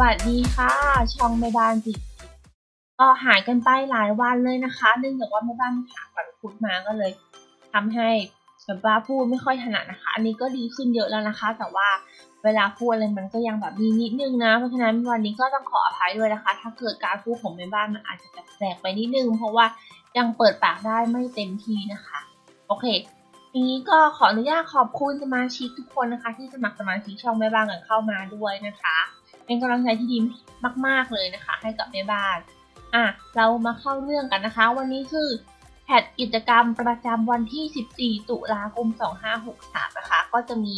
วัสดีค่ะ ช่องแม่บ้านจิตก็หายกันไปหลายวันเลยนะคะ เนื่องจากว่าแม่บ้านผ่าฝันคุดมาก็เลยทำให้แบบว่าพูดไม่ค่อยถนัดนะคะ อันนี้ก็ดีขึ้นเยอะแล้วนะคะ แต่ว่าเวลาพูดอะไรมันก็ยังแบบมีนิดนึงนะเพราะฉะนั้นวันนี้ก็ต้องขออภัยด้วยนะคะ ถ้าเกิดการพูดของแม่บ้านมันอาจจะแปลกไปนิดนึง เพราะว่ายังเปิดปากได้ไม่เต็มที่นะคะ โอเคทีนี้ก็ขออนุญาตขอบคุณสมาชิกทุกคนนะคะ ที่สมัครสมาชิกช่องแม่บ้านกันเข้ามาด้วยนะคะ เป็นกำลังใจที่ดีมาก ๆเลยนะคะ ให้กับแม่บ้านอะเรามาเข้าเรื่องกันนะคะ วันนี้คือแพทกิจกรรมประจำวันที่ 14 ตุลาคม 2563 นะคะ ก็จะมี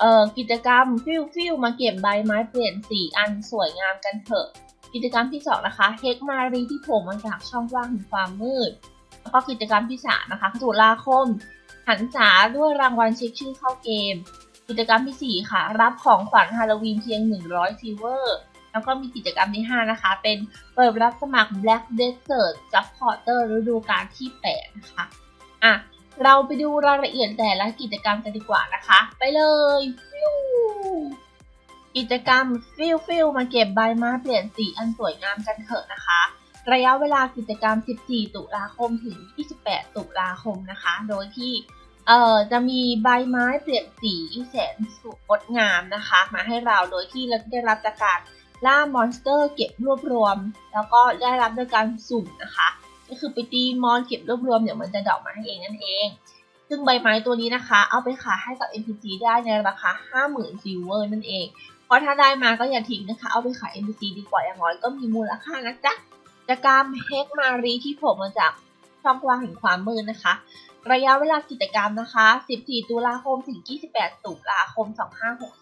เอ่อกิจกรรมฟิวฟิวมาเก็บใบไม้เปลี่ยนสีอันสวยงามกันเถอะ กิจกรรมที่ 2 นะคะเฮกมารีที่โผล่มาจากช่องว่างแห่งความมืด แล้วก็กิจกรรมที่ 3 นะคะตุลาคมหันษาด้วยรางวัลเช็คชื่อเข้าเกม กิจกรรมที่ 4 ค่ะ รับของขวัญฮาโลวีนเพียง 100ซิเวอร์ แล้วก็มีกิจกรรมที่ 5 นะคะ เป็นเปิดรับสมัคร Black Desert Supporter ฤดูกาลที่ 8 นะคะอะเราไปดูรายละเอียดแต่ละกิจกรรมกันดีกว่านะคะ ไปเลยฟิวกิจกรรมฟิวฟิวมาเก็บใบไม้เปลี่ยนสีอันสวยงามกันเถอะนะคะ ระยะเวลากิจกรรม 14 ตุลาคมถึง 28 ตุลาคมนะคะ โดยที่ เอ่อจะมีใบไม้เปลี่ยนสีแสนสวยงดงามนะคะ มาให้เราโดยที่เราได้รับจากการล่ามอนสเตอร์เก็บรวบรวม แล้วก็ได้รับโดยการสุ่มนะคะ ก็คือไปตีมอนเก็บรวบรวมเดี๋ยวมันจะดอกมาให้เองนั่นเอง ซึ่งใบไม้ตัวนี้นะคะ เอาไปขายให้กับ NPC ได้ในราคา 50,000ซิลเวอร์นั่นเอง เพราะถ้าได้มาก็อย่าทิ้งนะคะ เอาไปขาย NPC ดีกว่าอย่างน้อยก็มีมูลค่านะจ๊ะกิจกรรเฮกมารีที่ผล่มาจาก ชองว่างแห่งความมืดนะคะ ระยะเวลากิจกรรมนะคะ 14 ตุลาคม ถึง 28 ตุลาคม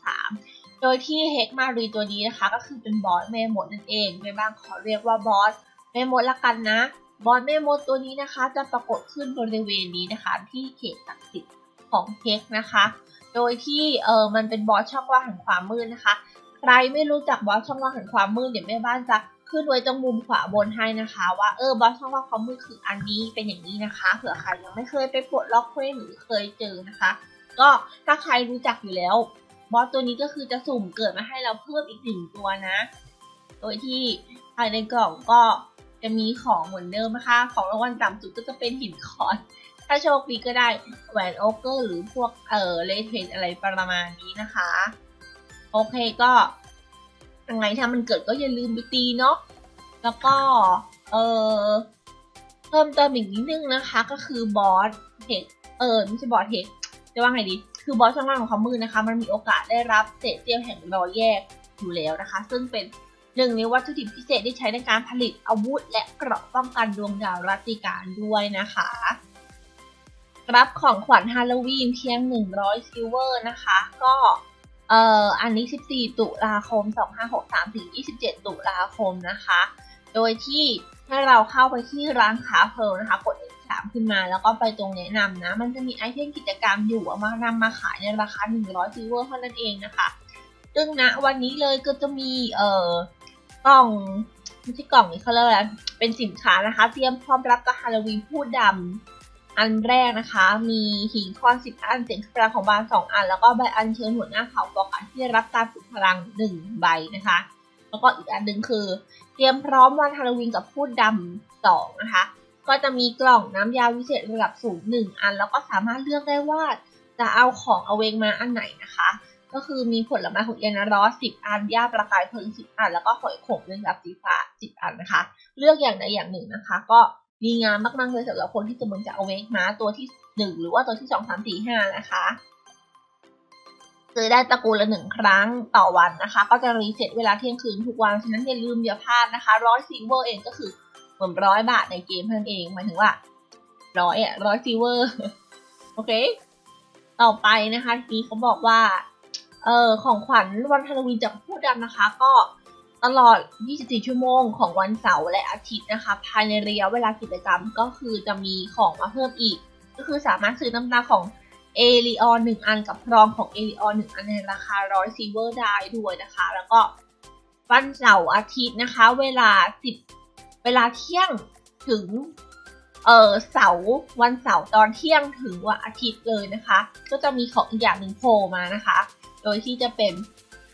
2563 โดยที่เฮกมารีตัวนี้นะคะ ก็คือเป็นบอสแม่มดนั่นเองแม่บ้างขอเรียกว่าบอสแม่มดละกันนะ บอสแม่มดตัวนี้นะคะ จะปรากฏขึ้นบริเวณนี้นะคะ ที่เขตศักดิ์สิทธิ์ของเฮกนะคะ โดยที่เออมันเป็นบอสช่องว่างแห่งความมืดนะคะ ใครไม่รู้จักบอสช่องว่างแห่งความมืดเดี๋ยวแม่บ้านจะ ขึ้นไว้ตรงมุมขวาบนให้นะคะ ว่าเออบอสช่องว่างความมืดคืออันนี้เป็นอย่างนี้นะคะ เผื่อใครยังไม่เคยไปปลดล็อกเควสหรือเคยเจอนะคะ ก็ถ้าใครรู้จักอยู่แล้วบอสตัวนี้ก็คือจะสุ่มเกิดมาให้เราเพิ่มอีกหนึ่งตัวนะ โดยที่ภายในกล่องก็จะมีของเหมือนเดิมนะคะ ของรางวัลต่ำสุดก็จะเป็นหินคอนถ้าโชคดีก็ได้แหวนโอเกอร์หรือพวกเอ่อเลเทนอะไรประมาณนี้นะคะ โอเคก็ ยังไงถ้ามันเกิดก็อย่าลืมไปตีเนาะแล้วก็เออเพิ่มเติมอีกนิดนึงนะคะ ก็คือบอสเฮกเออไม่ใช่บอสเฮกจะว่าไงดี คือบอสช่องล่างของความมืดนะคะ มันมีโอกาสได้รับเศษเสี้ยวแห่งรอยแยกอยู่แล้วนะคะ ซึ่งเป็นหนึ่งในวัตถุดิบพิเศษที่ใช้ในการผลิตอาวุธ และเกราะป้องกันดวงดาวรัตติการด้วยนะคะรับของขวัญฮาโลวีนเพียง 100 ซิลเวอร์นะคะ ก็ เอ่ออันนี้ 14 ตุลาคม 2563 ถึง 27 ตุลาคมนะคะ โดยที่ให้เราเข้าไปที่ร้านค้าเพลนะคะ กด F3 ขึ้นมาแล้วก็ไปตรงแนะนำนะ มันจะมีไอเทมกิจกรรมอยู่เอามานำมาขายในราคา 100ซิลเวอร์เท่านั้นเองนะคะ ซึ่งณวันนี้เลยก็จะมีเอ่อกล่องไม่ใช่กล่องนี้เขาเรียกอะไรเป็นสินค้านะคะ เตรียมพร้อมรับกับฮาโลวีนพูดดำ อันแรกนะคะ มีหินคอนสิบอันเสียงพลังของบานสองอัน แล้วก็ใบอัญเชิญหัวหน้าเผ่าบอกอันที่รับการฝึกพลังหนึ่งใบนะคะ แล้วก็อีกอันหนึ่งคือ เตรียมพร้อมวันฮาโลวีนกับพูดดำสองนะคะ ก็จะมีกล่องน้ำยาวิเศษระดับสูงหนึ่งอัน แล้วก็สามารถเลือกได้ว่าจะเอาของเอาเวงมาอันไหนนะคะ ก็คือมีผลไม้ของเยนารอสสิบอันหญ้าประกายเพลิงสิบอัน แล้วก็หอยขมเรื่องรับสีฟ้าสิบอันนะคะ เลือกอย่างใดอย่างหนึ่งนะคะ ก็ ดีงามมากๆเลยสำหรับคนที่กำลังจะเอาเวกมาตัวที่หนึ่งหรือว่าตัวที่สองสามสี่ห้านะคะซื้อได้ตระกูลละหนึ่งครั้งต่อวันนะคะ ก็จะรีเซ็ตเวลาเที่ยงคืนทุกวัน ฉะนั้นอย่าลืมอย่าพลาดนะคะร้อยซิลเวอร์เองก็คือเหมือนร้อยบาทในเกมเท่านั้นเองหมายถึงว่าร้อยอะร้อยซิลเวอร์โอเค ต่อไปนะคะทีนี้เขาบอกว่าเออของขวัญวันฮาโลวีนจากผู้ดำนะคะ ก็ ตลอด 24 ชั่วโมงของวันเสาร์และอาทิตย์นะคะ ภายในระยะเวลากิจกรรมก็คือจะมีของมาเพิ่มอีก ก็คือสามารถซื้อน้ำตาของเอลิออนหนึ่งอันกับพรองของเอลิออนหนึ่งอันในราคาร้อยซิลเวอร์ได้ด้วยนะคะ แล้วก็วันเสาร์อาทิตย์นะคะ เวลา 10 เวลาเที่ยงถึงเออเสาร์วันเสาร์ตอนเที่ยงถึงวันอาทิตย์เลยนะคะ ก็จะมีของอีกอย่างหนึ่งโผล่มานะคะ โดยที่จะเป็น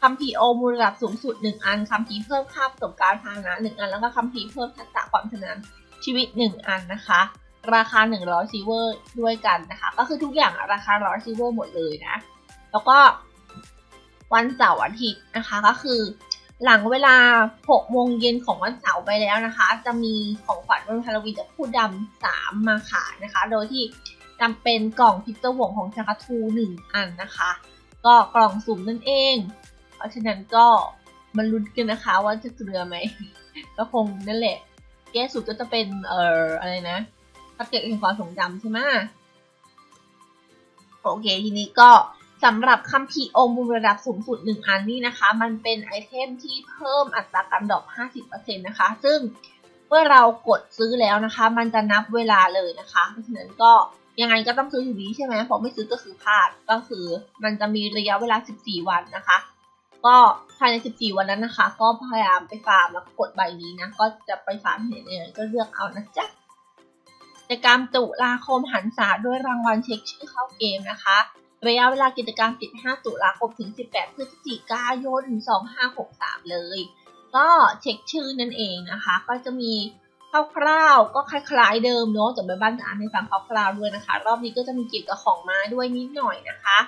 คัมภีร์โอมูลระดับสูงสุด 1 อัน คัมภีร์เพิ่มค่าประสบการณ์พาหนะ 1 อัน แล้วก็คัมภีร์เพิ่มทักษะความชำนาญชีวิต 1 อันนะคะ ราคา 100ซิลเวอร์ด้วยกันนะคะ ก็คือทุกอย่างราคา 100ซิลเวอร์หมดเลยนะ แล้วก็วันเสาร์อาทิตย์นะคะก็คือหลังเวลา 6 โมงเย็นของวันเสาร์ไปแล้วนะคะ จะมีของขวัญวันฮาโลวีนจากผู้ดำสามมาขายนะคะ โดยที่จำเป็นกล่องพิกเตอร์วงของชากาทูหนึ่งอันนะคะ ก็กล่องสุ่มนั่นเอง เพราะฉะนั้นก็มาลุ้นกันนะคะว่าจะเกลือไหม ก็คงนั่นแหละ แก้สุดก็จะเป็นเอ่ออะไรนะปฏิเกตแห่งความทรงจำใช่ไหมโอเคทีนี้ก็สำหรับคัมภีร์องค์บุญระดับสูงสุด 1 อันนี่นะคะ มันเป็นไอเทมที่เพิ่มอัตราการดอป50%นะคะ ซึ่งเมื่อเรากดซื้อแล้วนะคะ มันจะนับเวลาเลยนะคะเพราะฉะนั้นก็ยังไงก็ต้องซื้ออยู่ดีใช่ไหมเพราะไม่ซื้อก็คือพลาดก็คือมันจะมีระยะเวลา 14 วันนะคะ ก็ภายใน 14 วันนั้นนะคะ ก็พยายามไปฟาร์มแล้วกดใบนี้นะ ก็จะไปฟาร์มเห็นยังไงก็เลือกเอานะจ๊ะกิจกรรมตุลาคมหันษาด้วยรางวัลเช็คชื่อเข้าเกมนะคะ ระยะเวลากิจกรรม 15 ตุลาคมถึง 18 พฤศจิกายน 2563 เลย ก็เช็คชื่อนั่นเองนะคะ ก็จะมีคร่าวๆก็คล้ายๆเดิมเนาะแต่ใบบ้านจะอ่านให้ฟังคร่าวๆด้วยนะคะ รอบนี้ก็จะมีเกี่ยวกับของมาด้วยนิดหน่อยนะคะ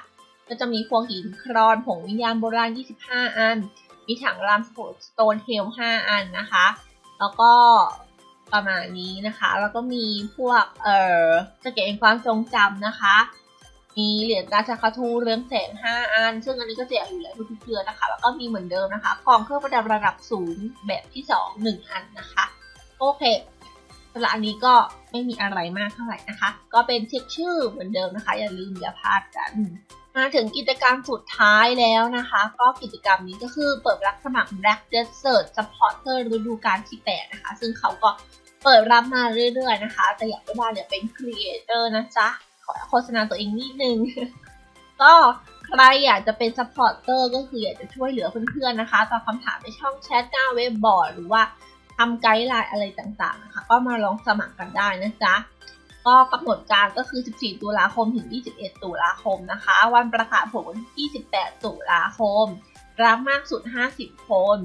ก็จะมีพวกหินครอนผงวิญญาณโบราณ 25 อัน มีถังรามสโตนเฮล 5 อันนะคะ แล้วก็ประมาณนี้นะคะ แล้วก็มีพวกเอ่อสเก็ตแห่งความทรงจำนะคะ มีเหรียญกาชาคาทูเรืองแสง 5 อัน ซึ่งอันนี้ก็แจกอยู่แล้วทุกเดือนนะคะ แล้วก็มีเหมือนเดิมนะคะของเครื่องประดับระดับสูงแบบที่ 2 1 อันนะคะ โอเค สำหรับอันนี้ก็ไม่มีอะไรมากเท่าไหร่นะคะ ก็เป็นเช็คชื่อเหมือนเดิมนะคะ อย่าลืมอย่าพลาดกัน มาถึงกิจกรรมสุดท้ายแล้วนะคะ ก็กิจกรรมนี้ก็คือเปิดรับสมัคร Black Desert Supporter ฤดูกาลที่ 8 นะคะ ซึ่งเขาก็เปิดรับมาเรื่อยๆนะคะ แต่อยากได้บ้าเนี่ยเป็น Creator นะจ๊ะ ขอโฆษณาตัวเองนิดนึง ก็ใครอยากจะเป็น Supporter ก็คืออยากจะช่วยเหลือเพื่อนๆนะคะตอบคำถามในช่องแชทหน้าเว็บบอร์ดหรือว่า ทำไกด์ไลน์อะไรต่างๆนะคะก็มาลองสมัครกันได้นะจ๊ะก็กำหนดการก็คือ 14 ตุลาคมถึง 21 ตุลาคมนะคะ วันประกาศผลวันที่28 ตุลาคม รับมากสุด 50 คน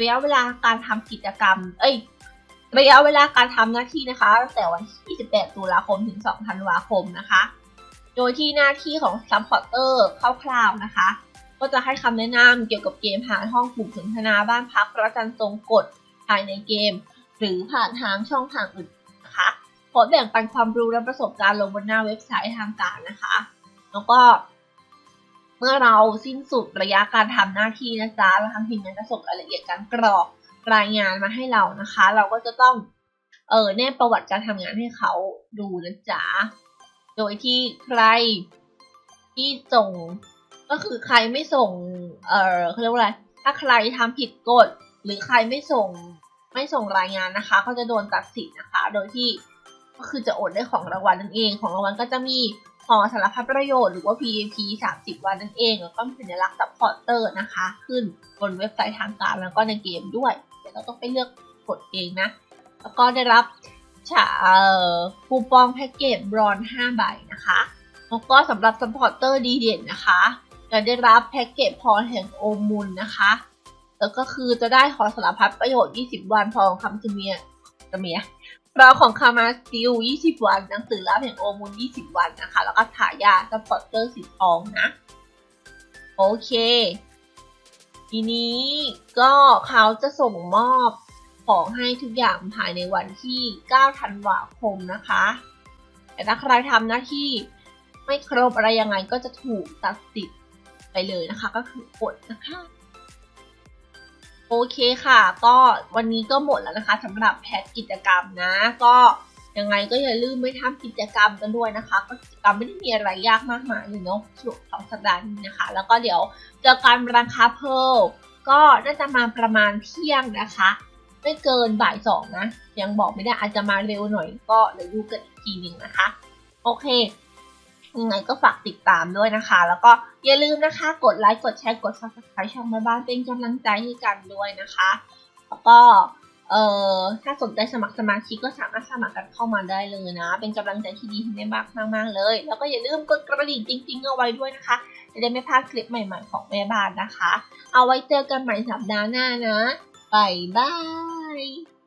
ระยะเวลาการทำกิจกรรม เอ้ย ระยะเวลาการทำหน้าที่นะคะตั้งแต่วันที่28 ตุลาคมถึง 2 ธันวาคมนะคะ โดยที่หน้าที่ของซัพพอร์เตอร์คร่าวๆนะคะ ก็จะให้คำแนะนำเกี่ยวกับเกมหาห้องกลุ่มสนทนาบ้านพักประจันทรงกฎ ภายในเกม หรือผ่านทางช่องทางอื่นนะคะโพสต์แบ่งปันความรู้และประสบการณ์ลงบนหน้าเว็บไซต์ทางการนะคะ แล้วก็ เมื่อเราสิ้นสุดระยะการทำหน้าที่นะจ๊ะแล้วทางทีมงานจะส่งรายละเอียดการกรอกรายงานมาให้เรานะคะ เราก็จะต้องเออแนบประวัติการทำงานให้เขาดูนะจ๊ะโดยที่ใครที่ส่งก็คือใครไม่ส่ง เออเขาเรียกว่าอะไร ถ้าใครทำผิดกฎ หรือใครไม่ส่งไม่ส่งรายงานนะคะ ก็จะโดนตัดสินนะคะ โดยที่ก็คือจะอดได้ของรางวัลนั่นเอง ของรางวัลก็จะมีหอสารพัดประโยชน์หรือว่า PAP 30 วันนั่นเอง แล้วก็มีสัญลักษณ์ซัพพอร์เตอร์นะคะ ขึ้นบนเว็บไซต์ทางการแล้วก็ในเกมด้วยเดี๋ยวเราต้องไปเลือกกดเองนะ แล้วก็ได้รับฉาคูปองแพ็กเกจบรอน 5 ใบนะคะ แล้วก็สำหรับซัพพอร์เตอร์ดีเด่นนะคะ จะได้รับแพ็กเกจพรแห่งโอมุลนะคะ แล้วก็คือจะได้ขอสารพัดประโยชน์ 20 วันพอของคำจะเมียจะเมียเราของคามาซิล20 วัน หนังสือรับแห่งโอมุล20 วันนะคะ แล้วก็ถ่ายยาสปอร์เตอร์สีทองนะ โอเค ทีนี้ก็เขาจะส่งมอบของให้ทุกอย่างภายในวันที่ 9 ธันวาคมนะคะ แต่ถ้าใครทำหน้าที่ไม่ครบอะไรยังไงก็จะถูกตัดสิทธิ์ไปเลยนะคะ ก็คือกดนะคะ โอเคค่ะ ก็วันนี้ก็หมดแล้วนะคะสำหรับแพทกิจกรรมนะ ก็ยังไงก็อย่าลืมไปทำกิจกรรมกันด้วยนะคะก็กิจกรรมไม่ได้มีอะไรยากมากมายเลยเนาะช่วงสองสัปดาห์นี้นะคะ แล้วก็เดี๋ยวเจอกันราคาเพิ่มก็น่าจะมาประมาณเที่ยงนะคะ ไม่เกินบ่ายสองนะ ยังบอกไม่ได้อาจจะมาเร็วหน่อยก็เดี๋ยวดูกันอีกทีหนึ่งนะคะ โอเค ยังไงก็ฝากติดตามด้วยนะคะ แล้วก็อย่าลืมนะคะ กดไลค์ กดแชร์ กด subscribe ช่องแม่บ้านเป็นกำลังใจให้กันด้วยนะคะ แล้วก็เอ่อถ้าสนใจสมัครสมาชิกก็สามารถสมัครกันเข้ามาได้เลยนะ เป็นกำลังใจที่ดีให้แม่บ้านมากๆเลย แล้วก็อย่าลืมกดกระดิ่งจริงๆเอาไว้ด้วยนะคะ จะได้ไม่พลาดคลิปใหม่ๆของแม่บ้านนะคะ เอาไว้เจอกันใหม่สัปดาห์หน้านะบายบาย